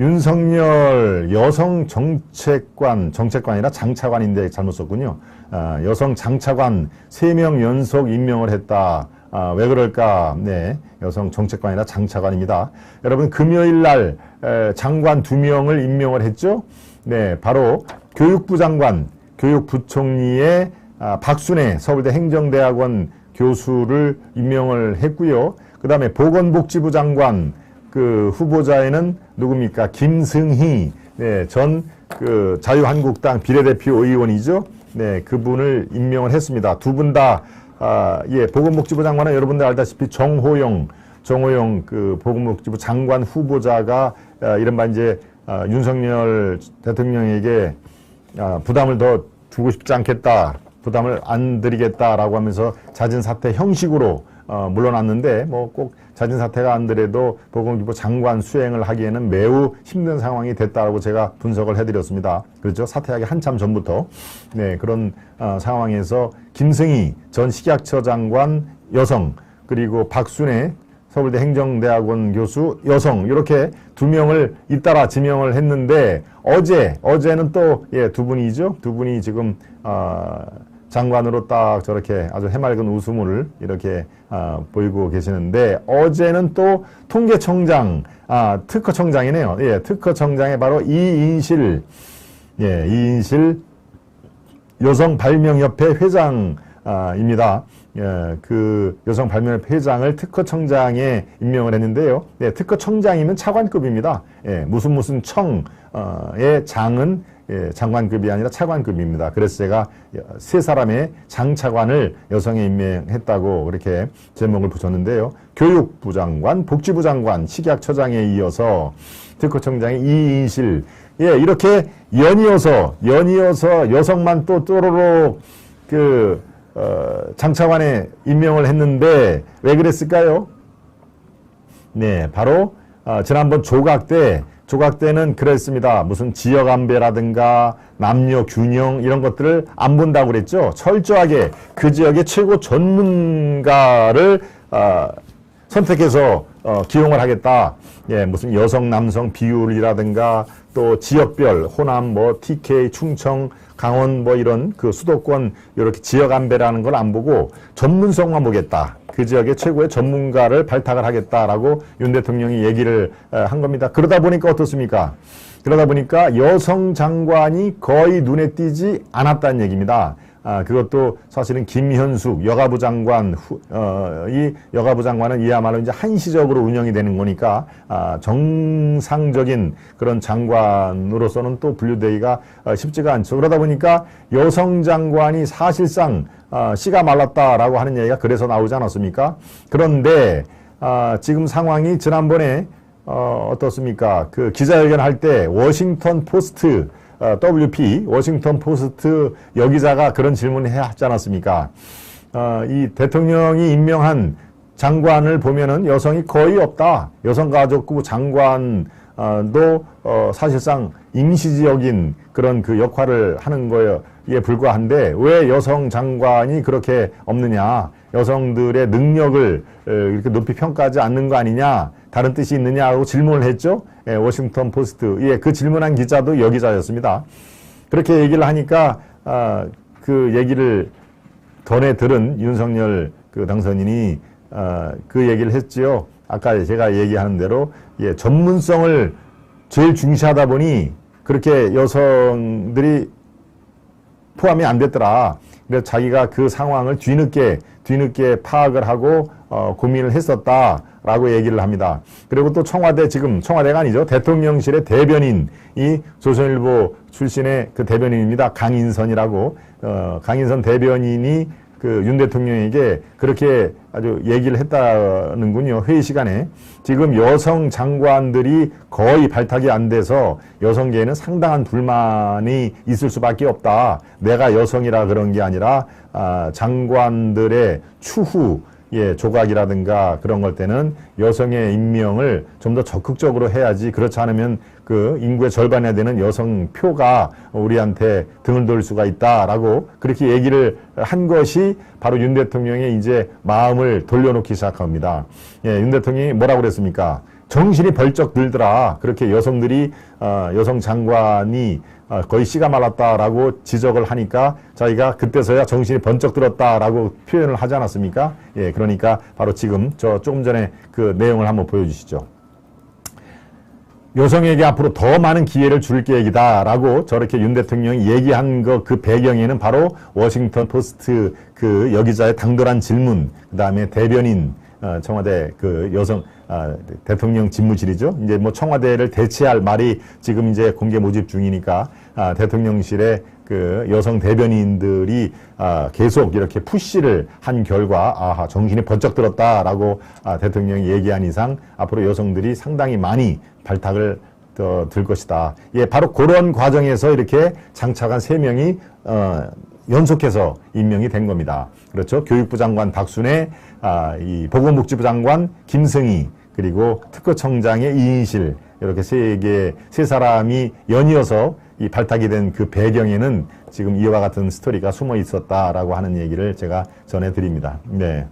윤석열 여성 정책관, 정책관이라 장차관인데 잘못 썼군요. 아, 여성 장차관 3명 연속 임명을 했다. 아, 왜 그럴까? 네. 여성 정책관이라 장차관입니다. 여러분, 금요일 날 에, 장관 2명을 임명을 했죠? 네. 바로 교육부 장관, 교육부총리의 아, 박순애 서울대 행정대학원 교수를 임명을 했고요. 그 다음에 보건복지부 장관, 그 후보자에는 누굽니까? 김승희 네, 전 그 자유한국당 비례대표 의원이죠. 네, 그분을 임명을 했습니다. 두 분 다 아, 예, 보건복지부 장관은 여러분들 알다시피 정호영 정호영 그 보건복지부 장관 후보자가 아, 이른바 이제 아, 윤석열 대통령에게 아, 부담을 더 주고 싶지 않겠다. 부담을 안 드리겠다라고 하면서 잦은 사퇴 형식으로 어, 물러났는데 뭐 꼭 자진 사퇴가 안 되래도 보건기부 장관 수행을 하기에는 매우 힘든 상황이 됐다고 제가 분석을 해드렸습니다. 그렇죠? 사퇴하기 한참 전부터 네 그런 어, 상황에서 김승희 전 식약처 장관 여성 그리고 박순애 서울대 행정대학원 교수 여성 이렇게 두 명을 잇따라 지명을 했는데 어제 어제는 또예두 분이죠 두 분이 지금 어, 장관으로 딱 저렇게 아주 해맑은 웃음을 이렇게 아, 보이고 계시는데 어제는 또 통계청장, 아, 특허청장이네요. 예, 특허청장에 바로 이인실, 예, 이인실 여성발명협회 회장 입니다. 예, 그 여성 발명협회 회장을 특허청장에 임명을 했는데요. 예, 특허청장이면 차관급입니다. 예, 무슨 무슨 청의 장은 예, 장관급이 아니라 차관급입니다. 그래서 제가 세 사람의 장차관을 여성에 임명했다고 그렇게 제목을 붙였는데요. 교육부 장관, 복지부 장관, 식약처장에 이어서 특허청장의 이인실, 예, 이렇게 연이어서, 연이어서 여성만 또 또로록 그, 어, 장차관에 임명을 했는데 왜 그랬을까요? 네, 바로, 어, 지난번 조각 때 조각 때는 그랬습니다. 무슨 지역 안배라든가 남녀 균형 이런 것들을 안 본다고 그랬죠. 철저하게 그 지역의 최고 전문가를 어, 선택해서 어, 기용을 하겠다. 예, 무슨 여성 남성 비율이라든가 또 지역별 호남 뭐 TK 충청 강원 뭐 이런 그 수도권 이렇게 지역 안배라는 걸 안 보고 전문성만 보겠다. 그 지역의 최고의 전문가를 발탁을 하겠다라고 윤 대통령이 얘기를 한 겁니다. 그러다 보니까 어떻습니까? 그러다 보니까 여성 장관이 거의 눈에 띄지 않았다는 얘기입니다. 아, 그것도 사실은 김현숙 여가부 장관, 후, 어, 이 여가부 장관은 이야말로 이제 한시적으로 운영이 되는 거니까, 아, 정상적인 그런 장관으로서는 또 분류되기가 어, 쉽지가 않죠. 그러다 보니까 여성 장관이 사실상 어, 씨가 말랐다라고 하는 얘기가 그래서 나오지 않았습니까? 그런데, 아, 지금 상황이 지난번에, 어, 어떻습니까? 그 기자회견 할 때 워싱턴 포스트 어, WP 워싱턴 포스트 여기자가 그런 질문을 해왔지 않았습니까? 어, 이 대통령이 임명한 장관을 보면은 여성이 거의 없다. 여성가족부 장관 도 어, 사실상 임시적인 그런 그 역할을 하는 거에 불과한데 왜 여성 장관이 그렇게 없느냐? 여성들의 능력을 이렇게 높이 평가하지 않는 거 아니냐? 다른 뜻이 있느냐고 질문을 했죠. 예, 워싱턴 포스트. 예, 그 질문한 기자도 여기자였습니다. 그렇게 얘기를 하니까 아, 그 얘기를 전에 들은 윤석열 그 당선인이 아, 그 얘기를 했지요. 아까 제가 얘기하는 대로 예, 전문성을 제일 중시하다 보니 그렇게 여성들이 포함이 안 됐더라. 그래서 자기가 그 상황을 뒤늦게 뒤늦게 파악을 하고 어, 고민을 했었다라고 얘기를 합니다. 그리고 또 청와대 지금 청와대가 아니죠 대통령실의 대변인 이 조선일보 출신의 그 대변인입니다. 강인선이라고 어, 강인선 대변인이 그 윤 대통령에게 그렇게 아주 얘기를 했다는군요. 회의 시간에. 지금 여성 장관들이 거의 발탁이 안 돼서 여성계에는 상당한 불만이 있을 수밖에 없다. 내가 여성이라 그런 게 아니라 아, 장관들의 추후 예, 조각이라든가 그런 걸 때는 여성의 임명을 좀 더 적극적으로 해야지 그렇지 않으면 그 인구의 절반에 되는 여성 표가 우리한테 등을 돌 수가 있다라고 그렇게 얘기를 한 것이 바로 윤 대통령의 이제 마음을 돌려놓기 시작합니다. 예, 윤 대통령이 뭐라고 그랬습니까? 정신이 벌쩍 들더라. 그렇게 여성들이 어, 여성 장관이 어, 거의 씨가 말랐다라고 지적을 하니까 자기가 그때서야 정신이 번쩍 들었다라고 표현을 하지 않았습니까? 예, 그러니까 바로 지금 저 조금 전에 그 내용을 한번 보여주시죠. 여성에게 앞으로 더 많은 기회를 줄 계획이다라고 저렇게 윤 대통령이 얘기한 거 그 배경에는 바로 워싱턴 포스트 그 여기자의 당돌한 질문, 그 다음에 대변인 어, 청와대 그 여성 아, 대통령 집무실이죠. 이제 뭐 청와대를 대체할 말이 지금 이제 공개 모집 중이니까 아, 대통령실에 그 여성 대변인들이 아, 계속 이렇게 푸시를 한 결과 아하 정신이 번쩍 들었다라고 아, 대통령이 얘기한 이상 앞으로 여성들이 상당히 많이 발탁을 더 들 것이다. 예, 바로 그런 과정에서 이렇게 장차관 세 명이 어, 연속해서 임명이 된 겁니다. 그렇죠. 교육부 장관 박순애, 아, 이 보건복지부 장관 김승희, 그리고 특허청장의 이인실 이렇게 세 개, 세 사람이 연이어서 이 발탁이 된 그 배경에는 지금 이와 같은 스토리가 숨어 있었다라고 하는 얘기를 제가 전해드립니다. 네.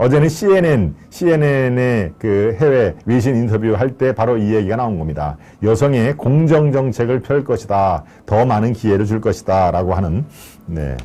어제는 CNN, CNN의 그 해외 외신 인터뷰 할 때 바로 이 얘기가 나온 겁니다. 여성의 공정 정책을 펼 것이다. 더 많은 기회를 줄 것이다. 라고 하는, 네.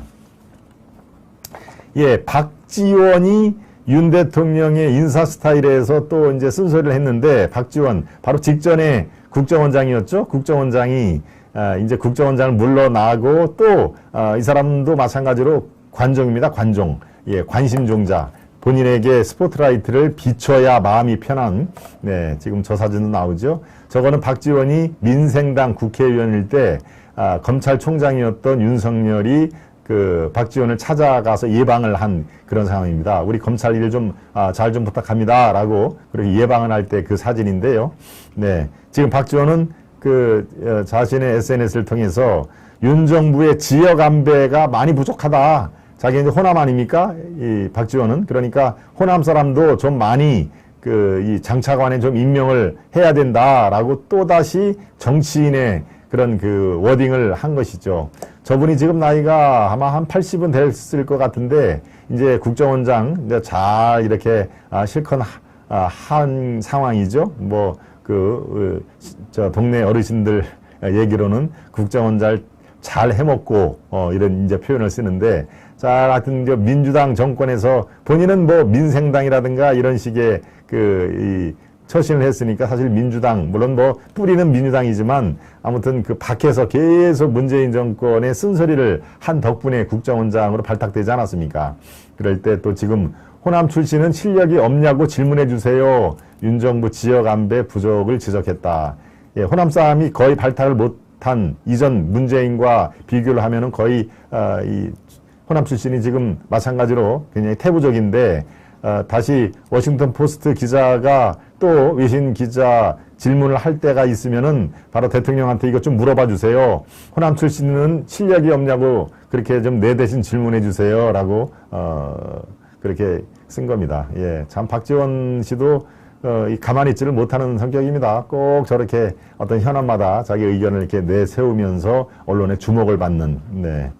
예, 박지원이 윤 대통령의 인사 스타일에서 또 이제 쓴소리를 했는데 박지원 바로 직전에 국정원장이었죠. 국정원장이 아, 이제 국정원장을 물러나고 또 이 사람도 마찬가지로 관종입니다. 관종. 예, 관심종자. 본인에게 스포트라이트를 비춰야 마음이 편한 네, 지금 저 사진도 나오죠. 저거는 박지원이 민생당 국회의원일 때 아, 검찰총장이었던 윤석열이 그 박지원을 찾아가서 예방을 한 그런 상황입니다. 우리 검찰 일 좀 잘좀 부탁합니다라고 그렇게 예방을 할 때 그 사진인데요. 네, 지금 박지원은 그 어, 자신의 SNS를 통해서 윤 정부의 지역 안배가 많이 부족하다. 자기 이제 호남 아닙니까? 이 박지원은 그러니까 호남 사람도 좀 많이 그 이 장차관에 좀 임명을 해야 된다라고 또 다시 정치인의 그런 그 워딩을 한 것이죠. 저분이 지금 나이가 아마 한 80은 됐을 것 같은데 이제 국정원장 이제 잘 이렇게 아, 실컷 아, 한 상황이죠. 뭐 그 저 동네 어르신들 얘기로는 국정원장 잘 해먹고 어 이런 이제 표현을 쓰는데 자 하여튼 민주당 정권에서 본인은 뭐 민생당이라든가 이런 식의 그 이 처신을 했으니까 사실 민주당 물론 뭐 뿌리는 민주당이지만 아무튼 그 밖에서 계속 문재인 정권의 쓴소리를 한 덕분에 국정원장으로 발탁되지 않았습니까? 그럴 때 또 지금 호남 출신은 실력이 없냐고 질문해 주세요. 윤 정부 지역 안배 부족을 지적했다. 예, 호남 사람이 거의 발탁을 못 한 이전 문재인과 비교를 하면은 거의 어, 이 호남 출신이 지금 마찬가지로 굉장히 태부적인데 어, 다시 워싱턴 포스트 기자가 또 외신 기자 질문을 할 때가 있으면은 바로 대통령한테 이것 좀 물어봐 주세요. 호남 출신은 실력이 없냐고 그렇게 좀 내 대신 질문해 주세요라고 어 그렇게 쓴 겁니다. 예, 참 박지원 씨도 어, 이 가만히 있지를 못하는 성격입니다. 꼭 저렇게 어떤 현안마다 자기 의견을 이렇게 내세우면서 언론의 주목을 받는. 네.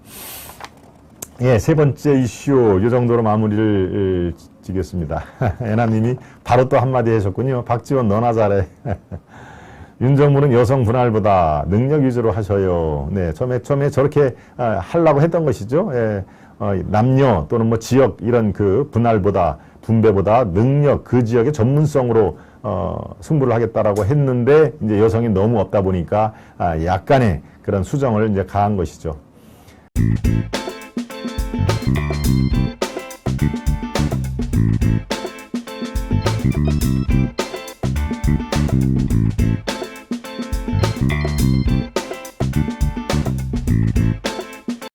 예, 세 번째 이슈 이 정도로 마무리를 지겠습니다. 애나님이 바로 또 한마디 하셨군요. 박지원 너나 잘해. 윤 정부는 여성 분할보다 능력 위주로 하셔요. 네, 처음에 처음에 저렇게 아, 하려고 했던 것이죠. 예, 어, 어, 남녀 또는 뭐 지역 이런 그 분할보다 분배보다 능력 그 지역의 전문성으로 어, 승부를 하겠다라고 했는데 이제 여성이 너무 없다 보니까 아, 약간의 그런 수정을 이제 가한 것이죠.